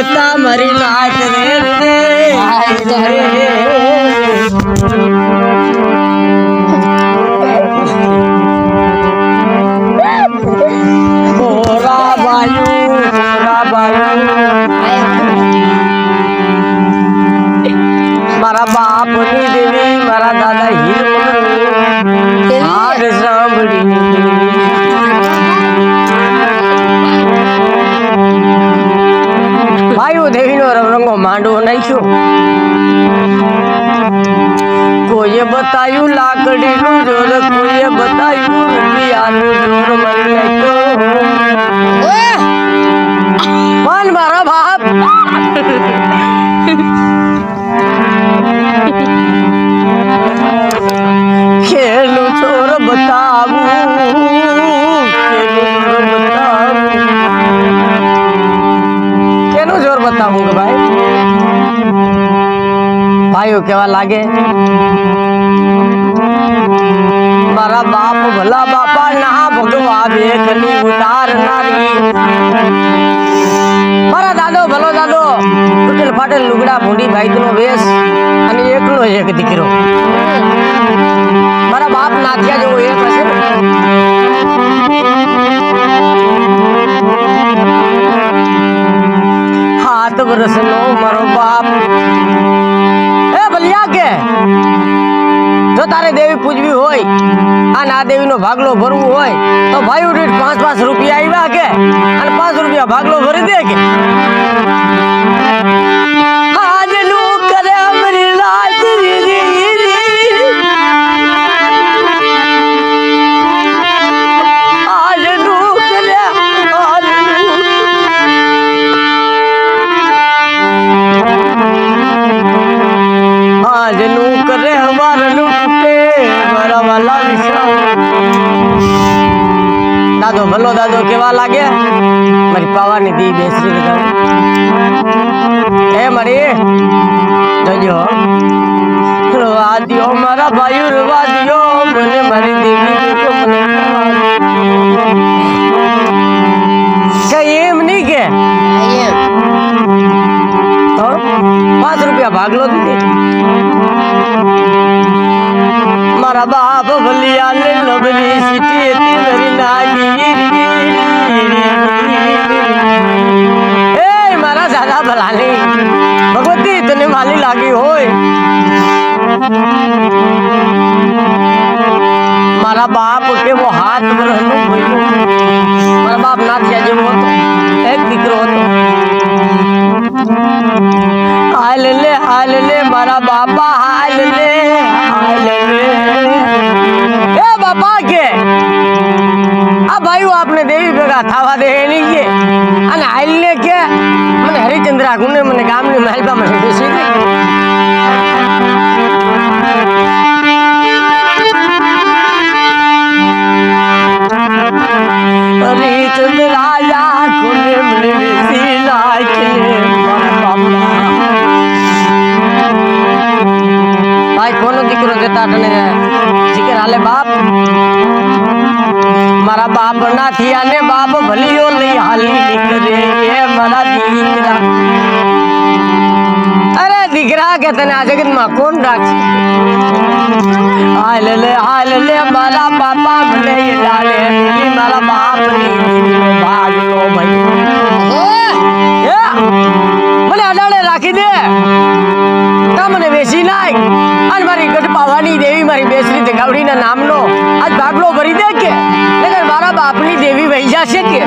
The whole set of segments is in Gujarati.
હતા મારી નાચ રે કેવા લાગે. મારા બાપ ભલા બાપા ના ભગવા બેખની ઉતારનારી મારા દાદો, ભલો દાદો તૂટેલ ફાટેલ લુગડા ભૂંડી ભાઈ વેશ અને એકનો એક દીકરો. મારા બાપ નાથિયા જેવો એક હશે હાથ વર્ષનો મારો બાપ. જો તારે દેવી પૂજવી હોય, આ ના દેવીનો ભાગલો ભરવું હોય, તો ભાઈ ઉઠી પાંચ પાંચ રૂપિયા આવ્યા કે? લાગે મારી પાવાની દી બેસરી લગાવી એ મારી જોજો રવા દ્યો મારા ભાઈઓ રવા દ્યો મને મારી દેવી દીકરો મને રવા દ્યો. કે એમ નહીં કે તો પાંચ રૂપિયા ભાગલો દીધી મારા બાપ 你 ભેગા થવા દે એની કે. અને હાલ લે કે, મને હરિચંદ્રા ગુને મને ગામની માલબા મને બેસી ભાઈ, કોનો દીકરો જતા તને જીકર હાલે બાપ? મારા બાપ ના થયા ને બાપ ભલીઓ લઈ હાલી નીકળે એ મારા દીકરા. અરે દીકરા કે તને આ જગતમાં કોણ રાખશે હાલ લે હાલ લે મારા બાપા ભલે ડાલે મારા બાપની ભાગ ભાઈ. મને અડાડે રાખી દે. તમને બેસી નાખ. અને મારી ગઢપાવાની દેવી મારી બેસરી દેખાવડીના નામનો બાપની દેવી વહી જશે કે?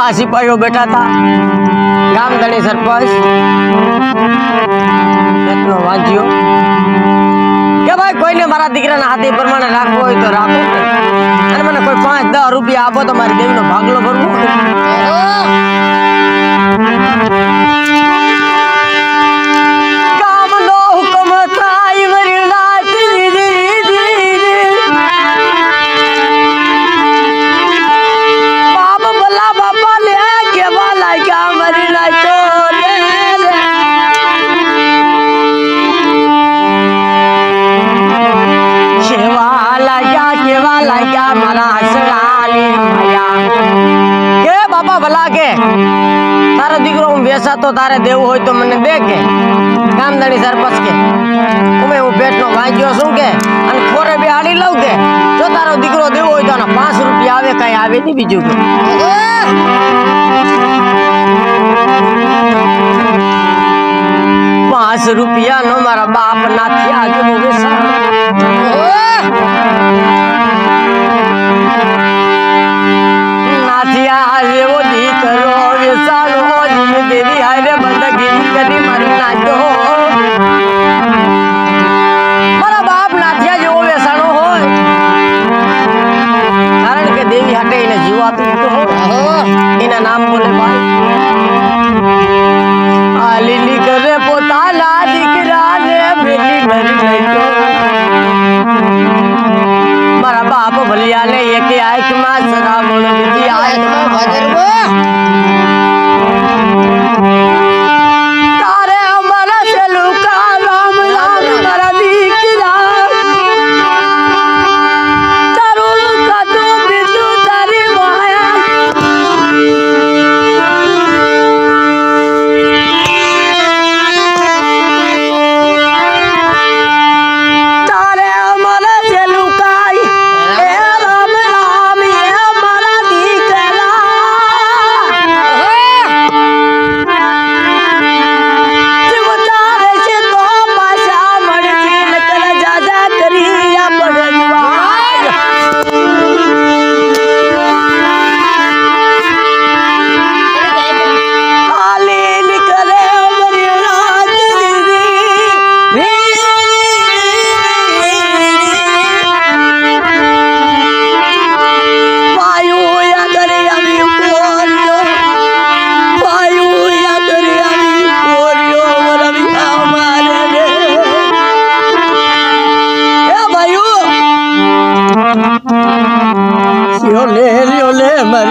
દસ સિપાહીઓ બેઠા હતા. ગામ ધણી સરપંચ. રત્નો વાંચ્યો. કે ભાઈ, કોઈને મારા દીકરાના હાથે પ્રમાણે રાખવો હોય તો રાખો અને મને કોઈ પાંચ દસ રૂપિયા આપો તો મારી દેવીનો ભાગલો ભરવો દીકરો તો તારે દેવું હોય તો મને દે કે. કામદાણી સરપંચ કે. ઉમે હું પેટનો વાંચ્યો છું કે, અને ખોરે બે હાડી લઉં કે. જો તારો દીકરો દેવો હોય તો આના પાંચ રૂપિયા આવે, કઈ આવે નહીં બીજું કે. પાંચ રૂપિયા નો મારા બાપ ના થયા જેવો કરી મારી નાખ્યો મારા બાપ નાથિયા હોય. કારણ કે દેવી હાટે એને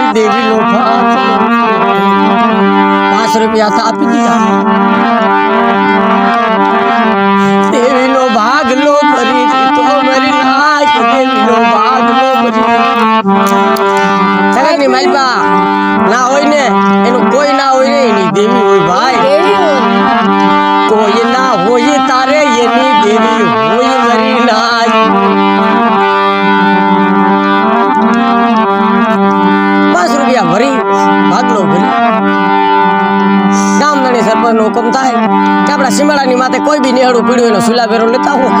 મારી દેવીનો ભાગ પાંચ રૂપિયા તો આપી દીધા. ભાગ લો ભરી દીધો. મારી ભાગ લો ભરી સગનની માલપા ના હોય ને એનું કોઈ ના હોય ને એની દેવી હોય. ભાગલો ભરી ગામદાણી સરપંચ નો હુકમ થાય કે આપણા સીમાડાની માથે કોઈ બી નેહડું પીડ્યું એનો સુલા ભેરો લેતા હું.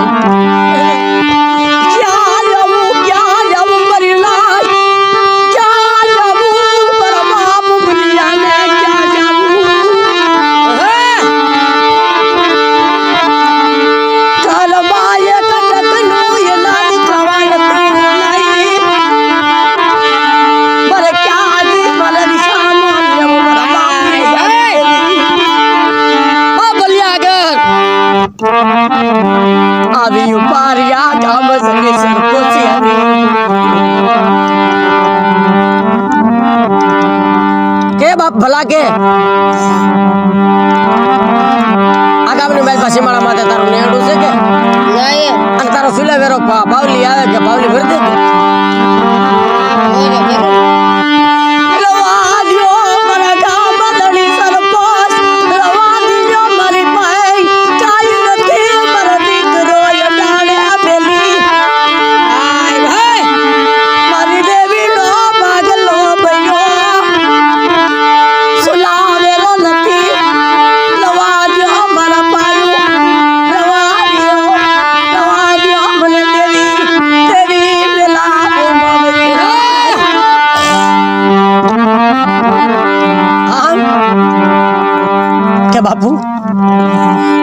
ભલા કે આ ગામની બાઈ પાસે મારા માથે તારું નેહડું છે કે? અને તારો સુલે વેરો પાવલી આવે કે પાવલી ભરી દે કે? છે બાપુ?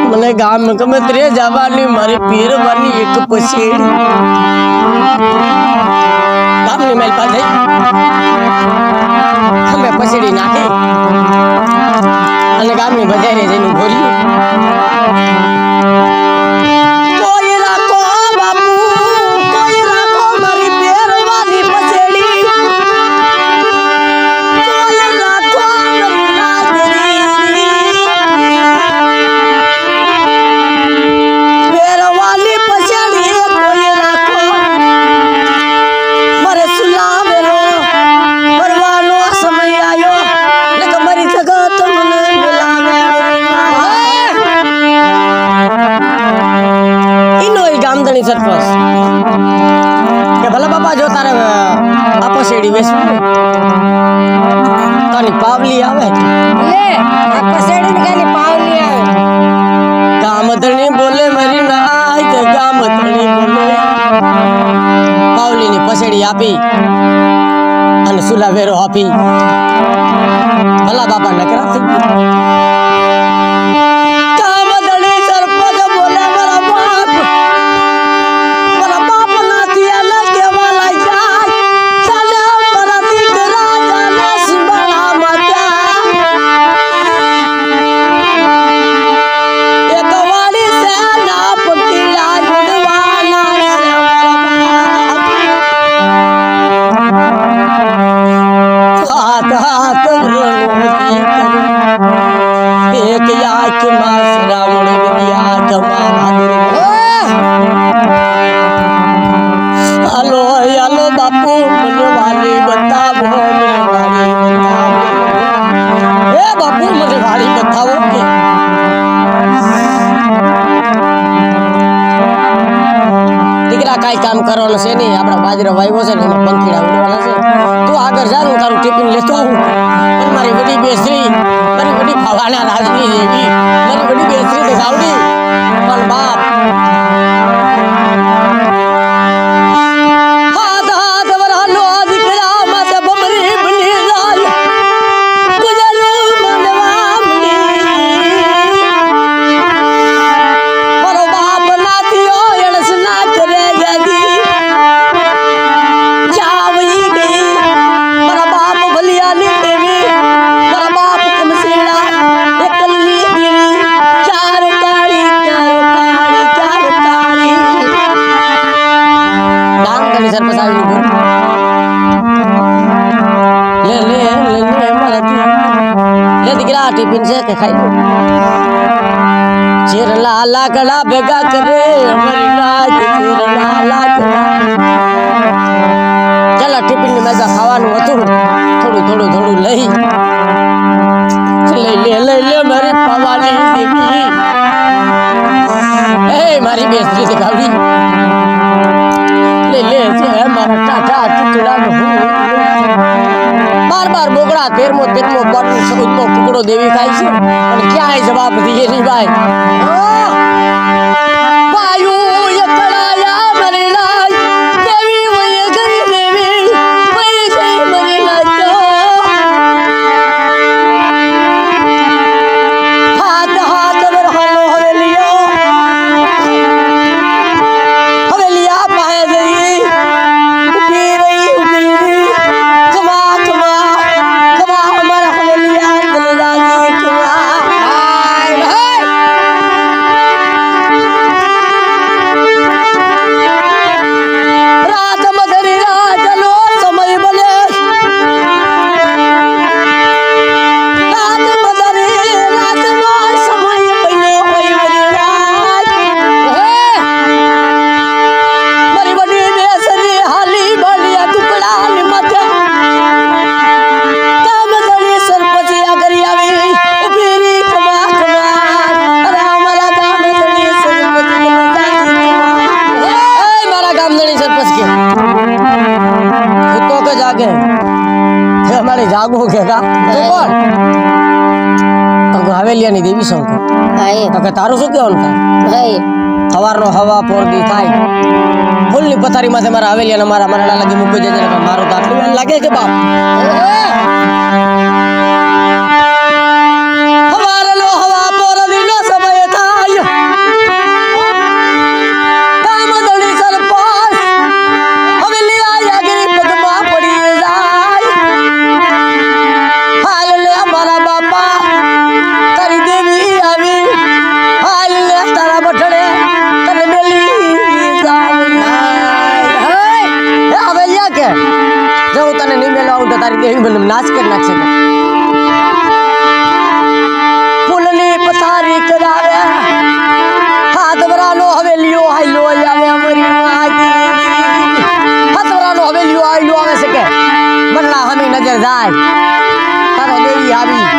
મને ગામ ગમે ત્રે જવાની મારી પીરવાની એક પછી. ગામની મેલ પાસે અમે પછીડી નાખે. અને ગામની બજારે જઈને ભોરીએ પાવલી આવે. લે આ કસેડી ને કાલી પાવલી આવે? કામતણી બોલે મારી નાય તે ગામધણી બોલે. પાવલીની પસેડી આપી અને સુલા વેરો આપી. ભલા બાપા નકરા થઈ ગયા. કાંઈ કામ કરવાનું છે નહીં. આપણા બાજરો વાવ્યો છે ને એમાં પંખીડા ઉડવાના છે. તું આગળ જા, હું તારું ટિફિન લેતો આવું. પણ મારી વડી બેસરી, મારી બધી ફવાના રાજની જેવી મારી વડી બેસરી તો સાવડી પણ બાપ. દી- લે દીકરા ટિફિન છે કે ખાઈ લો ચીરલા લાકડા ભેગા કરે અમારી રાત ચીરલા લાકડા ચાલો ટિફિનની મેગા ખાવાનું હતું થોડું થોડું થોડું લઈ લઈ લે લઈ લે મારી પવાની દીદી એ મારી બેસરી દેખાવડી લે લે છે મારા ટાટા ટુકડા બાર બાર બોગડા તેરમો તેરમો બોટલ સૌદમો ટુકડો દેવી ખાય છે અને ક્યાંય જવાબ દઈએ નહીં ભાઈ राग हो गया था ऊपर तो तंग हाँ। हवेलिया नी देवी शंकर। हाँ। तो आई तक तारो सु के उनका? हाँ। आई हवार नो हवा पोर दी थाई फुल नी पतारी माथे मारा हवेलिया ने मारा मरणा लगी मुको जे जे मारो दाखले लगे के बाप? નજર જાય તારો દેવી આવી